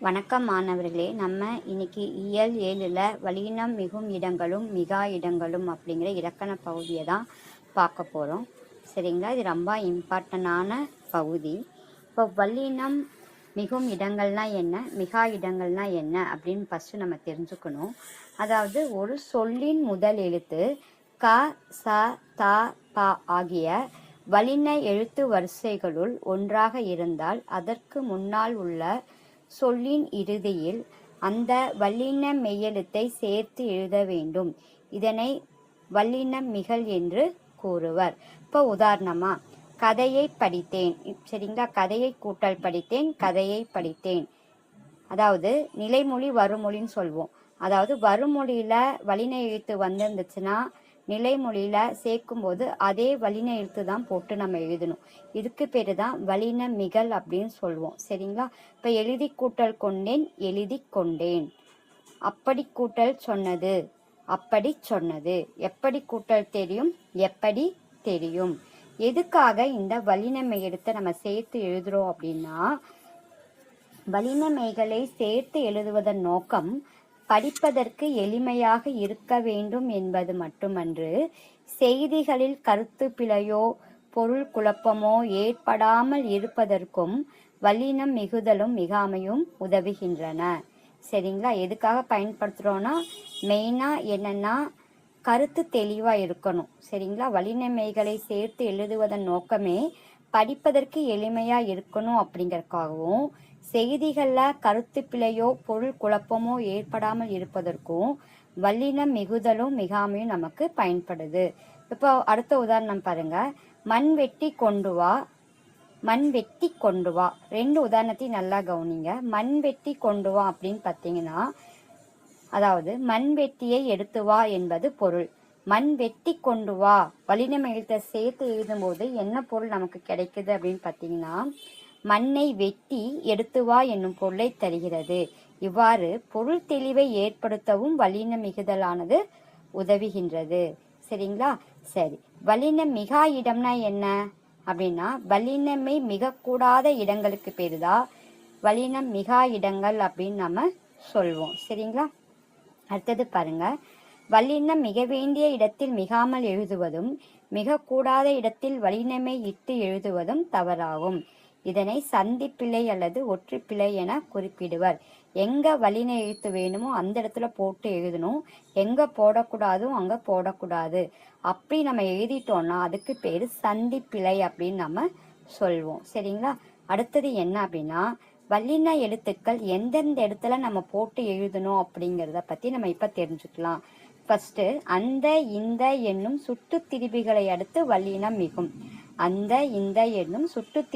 வணக்கம் மாணவர்களே. நம்ம இன்னைக்கு இயல் ஏழில் வலினம் மிகும் இடங்களும் மிகா இடங்களும் அப்படிங்கிற இலக்கண பகுதியை தான் பார்க்க போகிறோம் சரிங்களா? இது ரொம்ப இம்பார்ட்டண்டான பகுதி. இப்போ வல்லினம் மிகும் இடங்கள்னா என்ன? மிகா இடங்கள்னா என்ன அப்படின்னு ஃபஸ்ட்டு நம்ம தெரிஞ்சுக்கணும். அதாவது ஒரு சொல்லின் முதல் எழுத்து க ச த ப ஆகிய வலின எழுத்து வரிசைகளுள் ஒன்றாக இருந்தால் அதற்கு முன்னால் உள்ள சொல்லின் இறுதியில் அந்த வல்லின மெய்யெழுத்தை சேர்த்து எழுத வேண்டும். இதனை வல்லின மிகல் என்று கூறுவர். இப்போ உதாரணமா கதையை படித்தேன். சரிங்களா? கதையை கூட்டல் படித்தேன் கதையை படித்தேன். அதாவது நிலைமொழி வருமொழின்னு சொல்வோம். அதாவது வருமொழியில வலின எழுத்து வந்திருந்துச்சுன்னா நிலைமொழியில் சேர்க்கும்போது அதே வலின எழுத்து தான் போட்டு நம்ம எழுதணும். இதுக்கு பேர் தான் வலின மிகல் அப்படின்னு சொல்லுவோம் சரிங்களா? இப்போ எழுதி கூட்டல் கொண்டேன் எழுதி கொண்டேன். அப்படி கூட்டல் சொன்னது அப்படி சொன்னது. எப்படி கூட்டல் தெரியும்? எப்படி தெரியும்? எதுக்காக இந்த வலினமை எடுத்து நம்ம சேர்த்து எழுதுறோம் அப்படின்னா வலினமைகளை சேர்த்து எழுதுவதன் நோக்கம் படிப்பதற்கு எளிமையாக இருக்க வேண்டும் என்பது மட்டுமன்று செய்திகளில் கருத்து பிழையோ பொருள் குழப்பமோ ஏற்படாமல் இருப்பதற்கும் வல்லினம் மிகுதலும் மிகாமையும் உதவுகின்றன. சரிங்களா? எதுக்காக பயன்படுத்துகிறோன்னா மெயினாக என்னென்னா கருத்து தெளிவாக இருக்கணும். சரிங்களா? வலினமைகளை சேர்த்து எழுதுவதன் நோக்கமே படிப்பதற்கு எளிமையாக இருக்கணும் அப்படிங்கறக்காகவும் செய்திகளில் கருத்து பிழையோ பொருள் குழப்பமோ ஏற்படாமல் இருப்பதற்கும் வல்லினம் மிகுதலும் மிகாமையும் நமக்கு பயன்படுது. இப்போ அடுத்த உதாரணம் பாருங்க. மண் வெட்டி கொண்டு வா மண் வெட்டி கொண்டு வா. ரெண்டு உதாரணத்தையும் நல்லா கவனிங்க. மண் வெட்டி கொண்டு வா அப்படின்னு பார்த்தீங்கன்னா அதாவது மண் வெட்டியை எடுத்து வா என்பது பொருள். மண் வெட்டி கொண்டு வா. வலினம் எழுத்தை சேர்த்து எழுதும்போது என்ன பொருள் நமக்கு கிடைக்குது அப்படின்னு பார்த்தீங்கன்னா மண்ணை வெட்டி எடுத்து வா என்னும் பொருளை தருகிறது. இவ்வாறு பொருள் தெளிவை ஏற்படுத்தவும் வலின மிகுதலானது உதவுகின்றது. சரிங்களா? சரி. வலின மிகா இடம்னா என்ன? அப்படின்னா வலினமை மிகக்கூடாத இடங்களுக்கு பேருதான் வலினம் மிகா இடங்கள் அப்படின்னு நம்ம சொல்வோம். சரிங்களா? அடுத்தது பாருங்க. வல்லினம் மிக வேண்டிய இடத்தில் மிகாமல் எழுதுவதும் மிக கூடாத இடத்தில் வலினமை இட்டு எழுதுவதும் தவறாகும். இதனை சந்திப்பிழை அல்லது ஒற்றுப்பிழை என குறிப்பிடுவர். எங்க வலின எழுத்து வேணுமோ அந்த இடத்துல போட்டு எழுதணும். எங்க போடக்கூடாதோ அங்க போடக்கூடாது. அப்படி நம்ம எழுதிட்டோம்னா அதுக்கு பேரு சந்திப்பிழை அப்படின்னு நம்ம சொல்வோம். சரிங்களா? அடுத்தது என்ன அப்படின்னா வல்லின எழுத்துக்கள் எந்தெந்த இடத்துல நம்ம போட்டு எழுதணும் அப்படிங்கிறத பத்தி நம்ம இப்ப தெரிஞ்சுக்கலாம். ஃபர்ஸ்ட் அந்த இந்த என்னும் சுட்டு திரிபிகளை அடுத்து வல்லினம் மிகும். அந்த இந்த என்னும் சுட்டு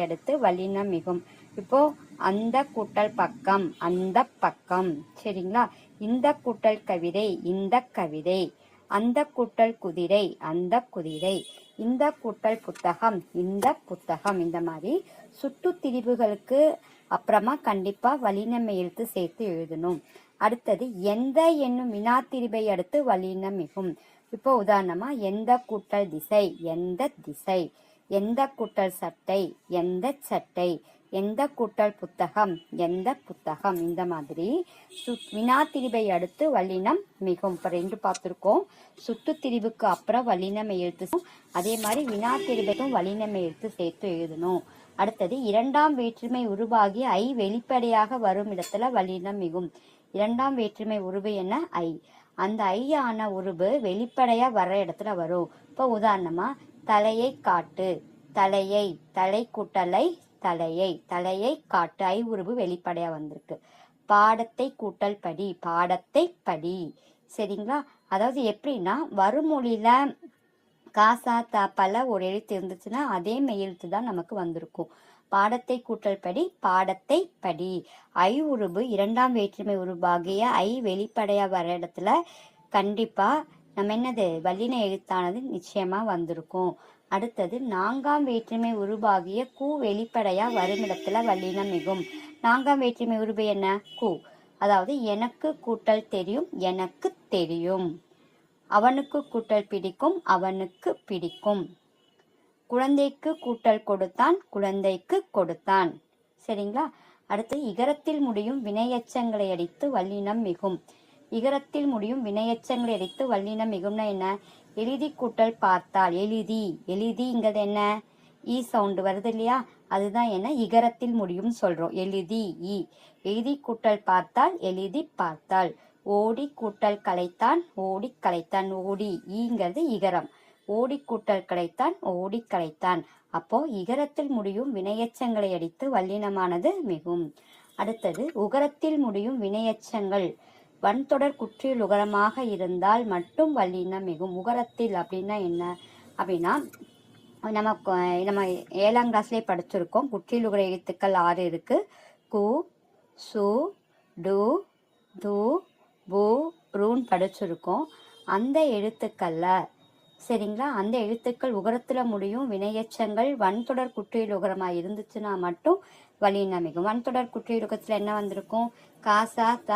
அடுத்து வல்லினம் மிகும். இப்போ அந்த கூட்டல் பக்கம் அந்த பக்கம். சரிங்களா? இந்த கூட்டல் கவிதை இந்த கவிதை. அந்த கூட்டல் குதிரை அந்த குதிரை. இந்த கூட்டல் புத்தகம் இந்த புத்தகம். இந்த மாதிரி சுட்டு திரிவுகளுக்கு அப்புறமா கண்டிப்பா வலினமை எழுத்து சேர்த்து எழுதணும். அடுத்தது எந்த என்னும் வினாத்திரிவை அடுத்து வலினம் மிகும். இப்போ உதாரணமா எந்த கூட்டல் திசை எந்த திசை எந்த கூட்டல் சட்டை எந்த சட்டை எந்த கூட்டல் புத்தகம் எந்த புத்தகம் இந்த மாதிரி சு வினாத்திரிபை அடுத்து வல்லினம் மிகும். இப்போ ரெண்டு பார்த்துருக்கோம். சுற்றுத்திரிவுக்கு திரிவுக்கு அப்புறம் வல்லினம் எழுத்து அதே மாதிரி வினாத்திரிபைக்கும் வல்லினம் எழுத்து சேர்த்து எழுதணும். அடுத்தது இரண்டாம் வேற்றுமை உருவாகி ஐ வெளிப்படையாக வரும் இடத்துல வல்லினம் மிகும். இரண்டாம் வேற்றுமை உருவு என்ன? ஐ. அந்த ஐயான உருவு வெளிப்படையா வர்ற இடத்துல வரும். இப்போ உதாரணமா தலையை காட்டு. தலையை தலை கூட்டலை தலையை தலையை காட்டு. ஐ உருவு வெளிப்படையா வந்திருக்கு. பாடத்தை கூட்டல் படி பாடத்தை படி. சரிங்களா? அதாவது எப்படின்னா வருமொழியில காசா தாப்பால ஒரு எழுத்து இருந்துச்சுன்னா அதே மெய்யெழுத்து தான் நமக்கு வந்திருக்கும். பாடத்தை கூட்டல் படி பாடத்தை படி. ஐ உருபு இரண்டாம் வேற்றுமை உருவாகிய ஐ வெளிப்படையா வர இடத்துல கண்டிப்பா நம்ம என்னது? வல்லின எழுத்தானது நிச்சயமா வந்திருக்கும். அடுத்தது நான்காம் வேற்றுமை உருவாகிய கூ வெளிப்படையா வரும் இடத்துல வல்லினம் மிகும். நான்காம் வேற்றுமை உருபு என்ன? கூ. அதாவது எனக்கு கூட்டல் தெரியும் எனக்கு தெரியும். அவனுக்கு கூட்டல் பிடிக்கும் அவனுக்கு பிடிக்கும். குழந்தைக்கு கூட்டல் கொடுத்தான் குழந்தைக்கு கொடுத்தான். சரிங்களா? அடுத்து இகரத்தில் முடியும் வினையச்சங்களை அடித்து வல்லினம் மிகும். இகரத்தில் முடியும் வினையச்சங்களை அடித்து வல்லினம் மிகும்னா என்ன? எழுதி கூட்டல் பார்த்தால். எழுதி. எழுதிங்கிறது என்ன? E ஈ சவுண்டு வருது இல்லையா? அதுதான் என்ன? இகரத்தில் முடியும் சொல்றோம். எழுதி. ஈ எழுதி கூட்டல் பார்த்தால் எழுதி பார்த்தால். ஓடி கூட்டல் கலைத்தான் ஓடி கலைத்தான். ஓடி. E ஈங்கிறது இகரம். ஓடிக்கூட்டல் கலைத்தான் ஓடி கலைத்தான். அப்போ இகரத்தில் முடியும் வினையச்சங்களை அடித்து வல்லினமானது மிகும். அடுத்தது உகரத்தில் முடியும் வினையச்சங்கள். வன்தொடர் குற்றியல் உகரமாக இருந்தால் மட்டும் வல்லினம் மிகும். உகரத்தில் அப்படின்னா என்ன? அப்படின்னா நம்ம நம்ம ஏழாம் கிளாஸ்லேயே படிச்சிருக்கோம். குற்றியல் உகர எழுத்துக்கள் ஆறு இருக்கு. கு சு டு து பு ரூன் படிச்சிருக்கோம். அந்த எழுத்துக்களில் சரிங்களா? அந்த எழுத்துக்கள் உகரத்தில் முடியும். வினையச்சங்கள் வன்தொடர் குற்றியல் உகரமாக இருந்துச்சுன்னா மட்டும் வலின மிகும் வன்தொடர் குற்றியல் உகத்தில் என்ன வந்திருக்கும்? காசா த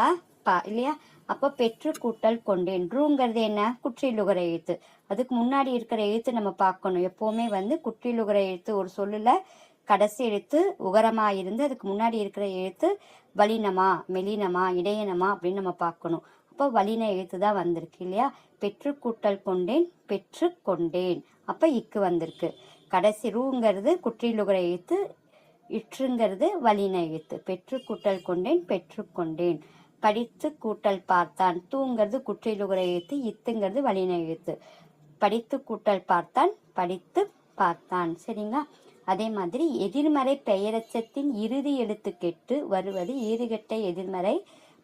ப இல்லையா? அப்போ பெற்று கூட்டல் கொண்டேன். ரூங்கிறது என்ன? குற்றியலுகர எழுத்து. அதுக்கு முன்னாடி இருக்கிற எழுத்து நம்ம பார்க்கணும். எப்போவுமே வந்து குற்றியலுகர எழுத்து ஒரு சொல்லில் கடைசி எழுத்து உகரமாக இருந்து அதுக்கு முன்னாடி இருக்கிற எழுத்து வலினமா மெலினமா இடையனமா அப்படின்னு நம்ம பார்க்கணும். அப்போ வலின எழுத்து தான் வந்திருக்கு இல்லையா? பெற்று கூட்டல் கொண்டேன் பெற்று கொண்டேன். அப்போ இக்கு வந்திருக்கு. கடைசி ரூங்கிறது குற்றியலுகர எழுத்து இற்றுங்கிறது வலின எழுத்து பெற்று கூட்டல் கொண்டேன் பெற்று கொண்டேன். படித்து கூட்டல் பார்த்தான். தூங்கிறது குற்றியலுகர எழுத்து இத்துங்கிறது வலின எழுத்து படித்து கூட்டல் பார்த்தான் படித்து பார்த்தான். சரிங்களா? அதே மாதிரி எதிர்மறை பெயரச்சத்தின் இறுதி எழுத்து கெட்டு வருவது ஈறுகட்ட எதிர்மறை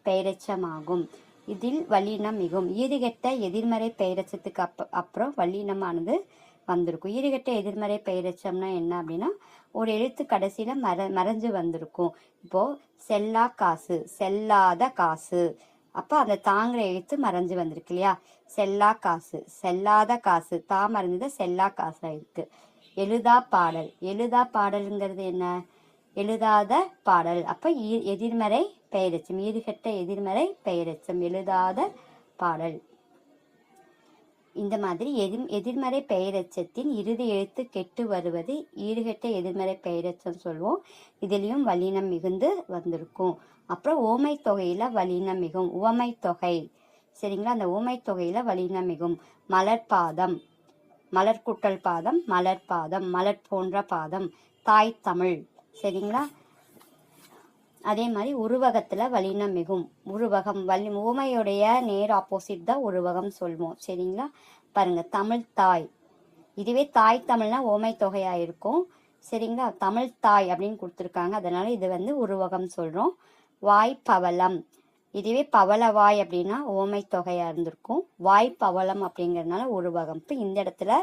பெயரெச்சமாகும். இதில் வல்லினம் மிகும். ஈறுகெட்ட எதிர்மறை பெயரச்சத்துக்கு அப் அப்புறம் வல்லினமானது வந்திருக்கும். ஈறுகெட்ட எதிர்மறை பெயரச்சம்னா என்ன அப்படின்னா ஒரு எழுத்து கடைசியில மற மறைஞ்சு வந்திருக்கும். இப்போ செல்லா காசு செல்லாத காசு. அப்போ அந்த தாங்கிற எழுத்து மறைஞ்சு வந்திருக்கு இல்லையா? செல்லா காசு செல்லாத காசு. தா மறைஞ்சது செல்லா காசா இருக்கு. எழுதா பாடல். எழுதா பாடலுங்கிறது என்ன? எழுதாத பாடல். அப்ப ஈ- எதிர்மறை பெயரெச்சம். ஈடுகட்ட எதிர்மறை பெயரெச்சம். எழுதாத பாடல். இந்த மாதிரி எதிர் எதிர்மறை பெயரெச்சத்தின் இறுதி எழுத்து கெட்டு வருவது ஈடுகட்ட எதிர்மறை பெயரெச்சம் சொல்லுவோம் இதுலேயும் வலினம் மிகுந்து வந்திருக்கும். அப்புறம் ஓமை தொகையில வலினம் மிகும். உவமை தொகை. சரிங்களா? அந்த ஊமை தொகையில வலினம் மிகும். மலர்பாதம் மலர் குட்டல் பாதம் மலர் பாதம் மலர் போன்ற பாதம். தாய் தமிழ். சரிங்களா? அதே மாதிரி உருவகத்தில் வலினம் மிகும். உருவகம் வலி ஊமையுடைய நேர் ஆப்போசிட் தான் உருவகம் சொல்வோம். சரிங்களா? பாருங்க தமிழ் தாய். இதுவே தாய் தமிழ்னா ஓமை தொகையா இருக்கும். சரிங்களா? தமிழ் தாய் அப்படின்னு கொடுத்துருக்காங்க. அதனால இது வந்து உருவகம் சொல்றோம். வாய் பவளம். இதுவே பவளவாய் அப்படின்னா ஓமை தொகையா இருந்திருக்கும். வாய் பவளம் அப்படிங்கிறதுனால உருவகம். இப்போ இந்த இடத்துல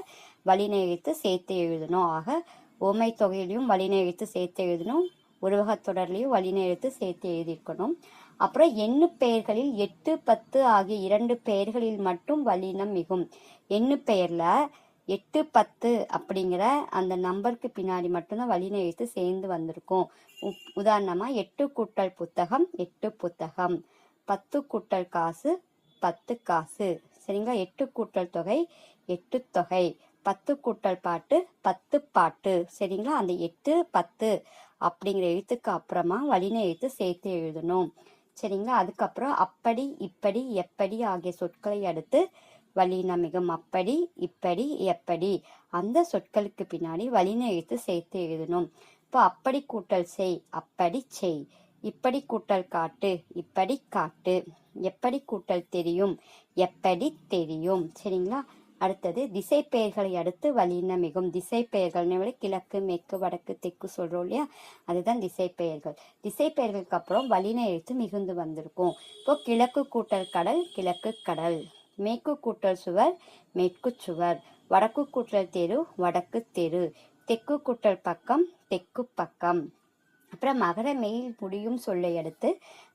வலினை சேர்த்து எழுதணும். ஆக ஓமை தொகையிலையும் வலினை சேர்த்து எழுதணும். உருவகத் தொடர்லையும் வலினை சேர்த்து எழுதியிருக்கணும். அப்புறம் எண்ணு பெயர்களில் எட்டு பத்து ஆகிய இரண்டு பெயர்களில் மட்டும் வல்லினம் மிகும். எண்ணு பெயர்ல எட்டு பத்து அப்படிங்கிற அந்த நம்பருக்கு பின்னாடி மட்டும்தான் வல்லின எழுத்து சேர்ந்து வந்திருக்கும். உ- உதாரணமா எட்டு கூட்டல் புத்தகம் எட்டு புத்தகம். பத்து கூட்டல் காசு பத்து காசு. சரிங்களா? எட்டு கூட்டல் தொகை எட்டு தொகை. பத்து கூட்டல் பாட்டு பத்து பாட்டு. சரிங்களா? அந்த எட்டு பத்து அப்படிங்கிற எழுத்துக்கு அப்புறமா வலின எழுத்து சேர்த்து எழுதணும். சரிங்களா? அதுக்கப்புறம் அப்படி இப்படி எப்படி ஆகிய சொற்களை அடுத்து வலின மிகும் அப்படி இப்படி எப்படி அந்த சொற்களுக்கு பின்னாடி வலின எழுத்து சேர்த்து எழுதணும். இப்போ அப்படி கூட்டல் செய் அப்படி செய் இப்படி கூட்டல் காட்டு இப்படி காட்டு எப்படி கூட்டல் தெரியும் எப்படி தெரியும். சரிங்களா? அடுத்தது திசை பெயர்களை அடுத்து வலின மிகும். திசை பெயர்கள்னு விட கிழக்கு மேற்கு வடக்கு தெற்கு சொல்றோம் இல்லையா? அதுதான் திசை பெயர்கள் திசை பெயர்களுக்கு அப்புறம் வலின எழுத்து மிகுந்து வந்திருக்கும். இப்போ கிழக்கு கூட்டல் கடல் கிழக்கு கடல். மேற்கு கூட்டல் சுவர் மேற்கு சுவர். வடக்கு கூட்டல் தெரு வடக்கு தெரு. தெற்கு கூட்டல் பக்கம் தெற்கு பக்கம். அப்புறம் மகர மெயில் முடியும் சொல்லை அடுத்து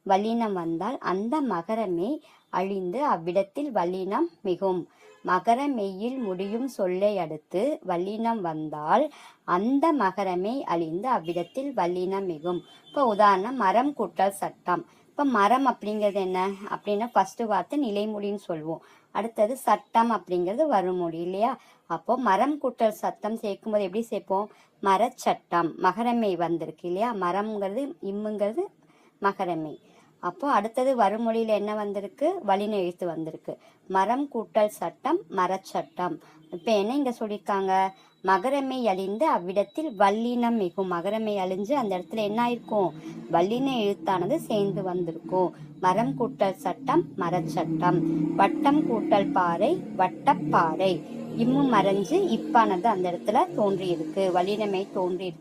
வல்லினம் வந்தால் அந்த மகரமே அழிந்து அவ்விடத்தில் வல்லினம் மிகும். மகர மெய்யில் முடியும் சொல்லை அடுத்து வல்லினம் வந்தால் அந்த மகரமே அழிந்து அவ்விடத்தில் வல்லினம் மிகும். இப்போ உதாரணம் மரம் கூட்டல் சட்டம். இப்போ மரம் அப்படிங்கிறது என்ன? அப்படின்னா ஃபர்ஸ்ட் வார்த்தை நிலைமொழின்னு சொல்லுவோம் அடுத்தது சட்டம் அப்படிங்கிறது வருமொழி இல்லையா? அப்போ மரம் கூட்டல் சத்தம் சேர்க்கும்போது எப்படி சேர்ப்போம்? மரச்சட்டம் மகரமை வந்திருக்கு இல்லையா? மரம்ங்கிறது இம்முங்கிறது மகரமை. அப்போ அடுத்தது வருமொழியில என்ன வந்திருக்கு? வலின எழுத்து வந்திருக்கு. மரம் கூட்டல் சட்டம் மரச்சட்டம் இப்ப என்ன இங்க சொல்லியிருக்காங்க? மகரமை அழிந்து அவ்விடத்தில் வல்லினம் மிகும். மகரமை அழிஞ்சு அந்த இடத்துல என்ன ஆயிருக்கும்? வல்லின எழுத்தானது சேர்ந்து வந்திருக்கும். மரம் கூட்டல் சட்டம் மரச்சட்டம் வட்டம் கூட்டல் பாறை வட்டப்பாறை இம்மும் மறைஞ்சு இப்பானது அந்த இடத்துல தோன்றியிருக்கு. வல்லினமை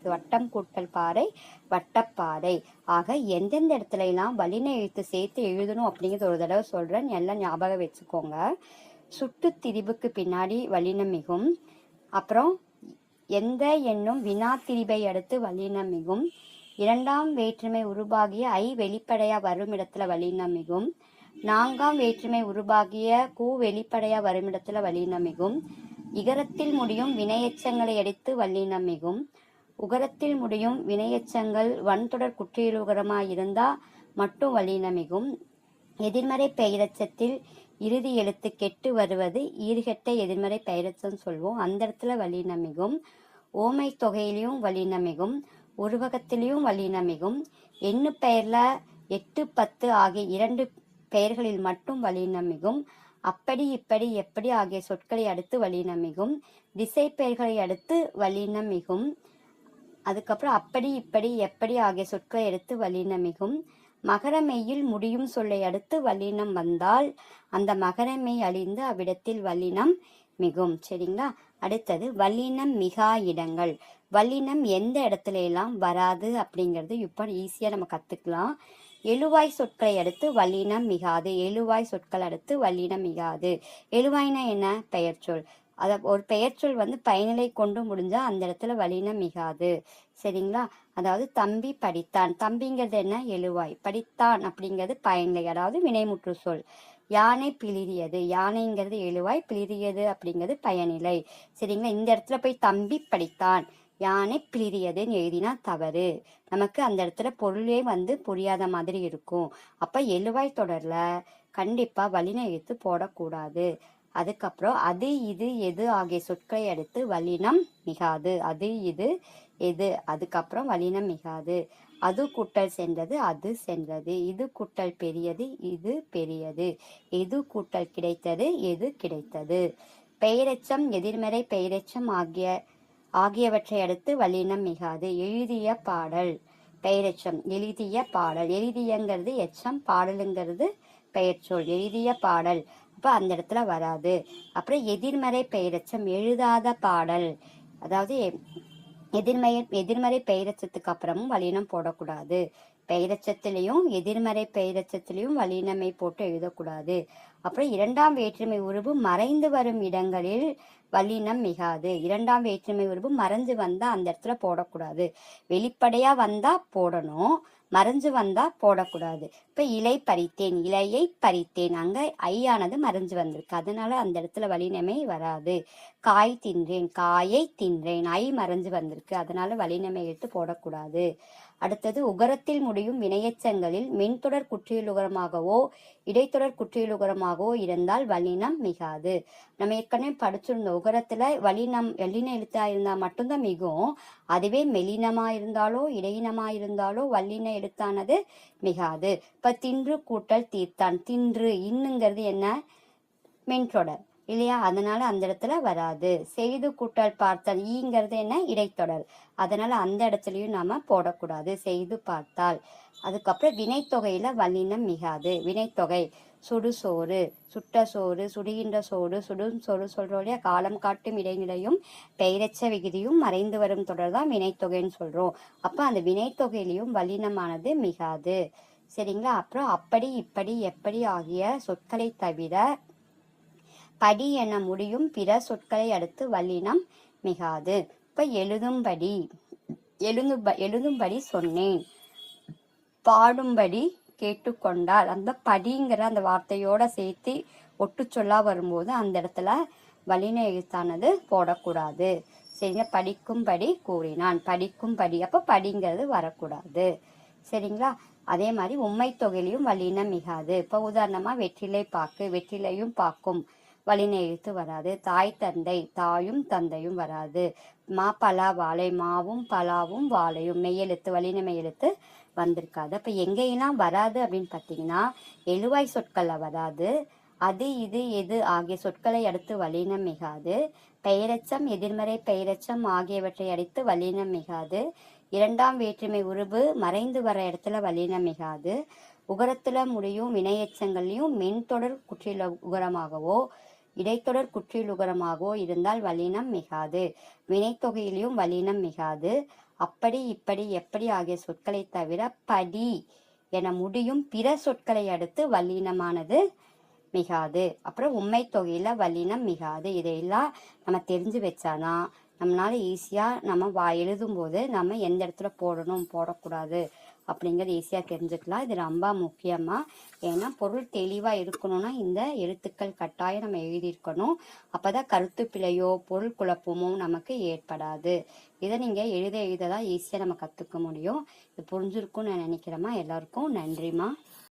வட்டம் கூட்டல் பாறை வட்டப்பாறை ஆக எந்தெந்த இடத்துல எல்லாம் வல்லின எழுத்து சேர்த்து எழுதணும் அப்படிங்கிறது ஒரு தடவை சொல்றேன். எல்லாம் ஞாபகம் வச்சுக்கோங்க. சுட்டு திரிபுக்கு பின்னாடி வல்லினம் மிகும். அப்புறம் எந்த என்னும் வினா திரிபை அடுத்து வல்லினம் மிகும். இரண்டாம் வேற்றுமை உருவாகிய ஐ வெளிப்படையா வரும் இடத்துல வல்லினம் மிகும். நான்காம் வேற்றுமை உருவாகிய கூ வெளிப்படையா வருமிடத்தில் இடத்துல இகரத்தில் முடியும் வினையச்சங்களை அடித்து வல்லினமிகும் உகரத்தில் முடியும் வினையச்சங்கள் வன்தொடர் குற்றியலுகரமாய் இருந்தா மட்டும் வல்லினமிகும் எதிர்மறை பெயரச்சத்தில் இறுதி எழுத்து கெட்டு வருவது ஈர்கெட்ட எதிர்மறை பெயரச்சம் சொல்வோம். அந்த இடத்துல வல்லினமிகும் ஓமை தொகையிலையும் வல்லினமிகும் உருவகத்திலையும் வல்லினமிகும் எண்ணு பெயர்ல எட்டு பத்து ஆகிய இரண்டு பெயர்களில் மட்டும் வல்லினமிகும் அப்படி இப்படி எப்படி ஆகிய சொற்களை அடுத்து வல்லினமிகும் திசை பெயர்களை அடுத்து வல்லினமிகும் அதுக்கப்புறம் அப்படி இப்படி எப்படி ஆகிய சொற்களை எடுத்து வல்லினமிகும் மகரமெய்யில் முடியும் சொல்லை அடுத்து வல்லினம் வந்தால் அந்த மகரமெய் அழிந்து அவ்விடத்தில் வல்லினம் மிகும். சரிங்களா? அடுத்தது வல்லினம் மிகா இடங்கள். வல்லினம் எந்த இடத்துல எல்லாம் வராது அப்படிங்கிறது இப்போ ஈஸியாக நம்ம கற்றுக்கலாம் எழுவாய் சொற்களை அடுத்து வல்லினம் மிகாது. எழுவாய் சொற்கள் அடுத்து வல்லினம் மிகாது. எழுவாய்னா என்ன? பெயர்ச்சொல் அத ஒரு பெயர்ச்சொல் வந்து பயனிலை கொண்டு முடிஞ்சா அந்த இடத்துல வலினம் மிகாது. சரிங்களா? அதாவது தம்பி படித்தான். தம்பிங்கிறது என்ன? எழுவாய். படித்தான் அப்படிங்கிறது பயனிலை அதாவது வினைமுற்று சொல். யானை பிளிரியது யானைங்கிறது எழுவாய் பிளிரியது அப்படிங்கிறது பயனிலை. சரிங்களா? இந்த இடத்துல போய் தம்பி படித்தான். யானை பிரியதுன்னு எழுதினா தவறு. நமக்கு அந்த இடத்துல பொருளே வந்து புரியாத மாதிரி இருக்கும். அப்ப எழுவாய் தொடர்ல கண்டிப்பா வல்லின எழுத்து போடக்கூடாது. அதுக்கப்புறம் அது இது எது ஆகிய சொற்களை அடுத்து வலினம் மிகாது. அது இது எது அதுக்கப்புறம் வலினம் மிகாது. அது கூட்டல் சென்றது அது சென்றது. இது கூட்டல் பெரியது இது பெரியது. எது கூட்டல் கிடைத்தது எது கிடைத்தது. பெயரெச்சம் எதிர்மறை பெயரெச்சம் ஆகிய ஆகியவற்றை அடுத்து வல்லினம் மிகாது. எழுதிய பாடல் பெயரெச்சம் எழுதிய பாடல். எழுதியங்கிறது எச்சம் பாடலுங்கிறது பெயர்ச்சொல் எழுதிய பாடல். அப்போ அந்த இடத்துல வராது. அப்புறம் எதிர்மறை பெயரெச்சம் எழுதாத பாடல். அதாவது எதிர்மறை எதிர்மறை பெயரச்சத்துக்கு அப்புறமும் வலினம் போடக்கூடாது. பெயரச்சத்திலையும் எதிர்மறை பெயரச்சத்திலையும் வலினமை போட்டு எழுதக்கூடாது. அப்புறம் இரண்டாம் வேற்றுமை உருவு மறைந்து வரும் இடங்களில் வல்லினம் மிகாது. இரண்டாம் வேற்றுமை உருவு மறைஞ்சு வந்தா அந்த இடத்துல போடக்கூடாது. வெளிப்படையா வந்தா போடணும் மறைஞ்சு வந்தா போடக்கூடாது. இப்ப இலை பறித்தேன் இலையை பறித்தேன். அங்க ஐயானது மறைஞ்சு வந்திருக்கு. அதனால அந்த இடத்துல வலினமை வராது. காய் தின்றேன் காயை தின்றேன். ஐ மறைஞ்சு வந்திருக்கு. அதனால வலினமை எடுத்து போடக்கூடாது. அடுத்தது உகரத்தில் முடியும் வினையச்சங்களில் மென்தொடர் குற்றியலுகரமாகவோ இடைத்தொடர் குற்றியலுகரமாகவோ இருந்தால் வலினம் மிகாது. நம்ம ஏற்கனவே படிச்சிருந்த உகரத்துல வலினம் வல்லின எழுத்தா இருந்தா மட்டும்தான் மிகும். அதுவே மெலினமா இருந்தாலோ இடையினமா இருந்தாலோ வல்லின எழுத்தானது மிகாது. இப்ப தின்று கூட்டல் தீர்த்தான். தின்று இன்னுங்கிறது என்ன? மென்தொடர். இல்லையா? அதனால அந்த இடத்துல வராது. செய்து கூட்டல் பார்த்தல் ஈங்கிறது என்ன? இடைத்தொடர். அதனால அந்த இடத்துலயும் நாம போடக்கூடாது. செய்து பார்த்தால். அதுக்கப்புறம் வினைத்தொகையில வல்லினம் மிகாது. வினைத்தொகை சுடு சோறு சுட்ட சோறு சுடுகின்ற சோறு சுடும் சோறு சொல்றோம் இல்லையா? காலம் காட்டும் இடைநிலையும் பெயரச்ச விகுதியும் மறைந்து வரும் தொடர் தான் வினைத்தொகைன்னு சொல்றோம். அப்ப அந்த வினைத்தொகையிலையும் வல்லினமானது மிகாது. சரிங்களா? அப்புறம் அப்படி இப்படி எப்படி ஆகிய சொற்களை தவிர படி என முடியும் பிற சொற்களை அடுத்து வல்லினம் மிகாது. இப்ப எழுதும்படி எழுது எழுதும்படி சொன்னேன். பாடும்படி கேட்டுக்கொண்டால் அந்த படிங்கிற அந்த வார்த்தையோட சேர்த்து ஒட்டு சொல்லா வரும்போது அந்த இடத்துல வலின எழுத்தானது போடக்கூடாது. சரிங்க படிக்கும்படி கூறினான். படிக்கும்படி. அப்போ படிங்கிறது வரக்கூடாது. சரிங்களா? அதே மாதிரி உண்மை தொகையிலையும் வலினம் மிகாது. இப்போ உதாரணமாக வெற்றிலை பாக்கு வெற்றிலையும் பாக்கும். வல்லின எழுத்து வராது. தாய் தந்தை தாயும் தந்தையும் வராது. மா பலா வாழை மாவும் பலாவும் வாழையும் மெய்யெழுத்து வல்லின மெய்யெழுத்து வந்திருக்காது. அப்போ எங்கேயெல்லாம் வராது அப்படின்னு பார்த்தீங்கன்னா எழுவாய் சொற்களில் வராது. அது இது எது ஆகிய சொற்களை அடுத்து வலினம் மிகாது. பெயரச்சம் எதிர்மறை பெயரச்சம் ஆகியவற்றை அடுத்து வலினம் மிகாது. இரண்டாம் வேற்றுமை உருபு மறைந்து வர இடத்துல வலினம் மிகாது. உகரத்துல முடியும் வினையெச்சங்கள்லையும் மென்தொடர் குற்றில உகரமாகவோ இடைத்தொடர் குற்றிலுகரமாகவோ இருந்தால் வலினம் மிகாது. வினைத்தொகையிலும் வலினம் மிகாது. அப்படி இப்படி எப்படி ஆகிய சொற்களை தவிர படி என முடியும் பிற சொற்களை அடுத்து வல்லினமானது மிகாது. அப்புறம் உண்மை தொகையில வல்லினம் மிகாது. இதையெல்லாம் நம்ம தெரிஞ்சு வச்சாதான் நம்மளால ஈஸியா நம்ம வா எழுதும்போது நம்ம எந்த இடத்துல போடணும் போடக்கூடாது. அப்படிங்கிறது ஈஸியாக தெரிஞ்சுக்கலாம். இது ரொம்ப முக்கியமாக ஏன்னா பொருள் தெளிவாக இருக்கணும்னா இந்த எழுத்துக்கள் கட்டாயம் நம்ம எழுதியிருக்கணும். அப்போ தான் கருத்து பிழையோ பொருள் குழப்பமோ நமக்கு ஏற்படாது. இதை நீங்கள் எழுத எழுத தான் ஈஸியாக நம்ம கற்றுக்க முடியும். இது புரிஞ்சிருக்கும்னு நான் நினைக்கிறேம்மா. எல்லாருக்கும் நன்றிம்மா.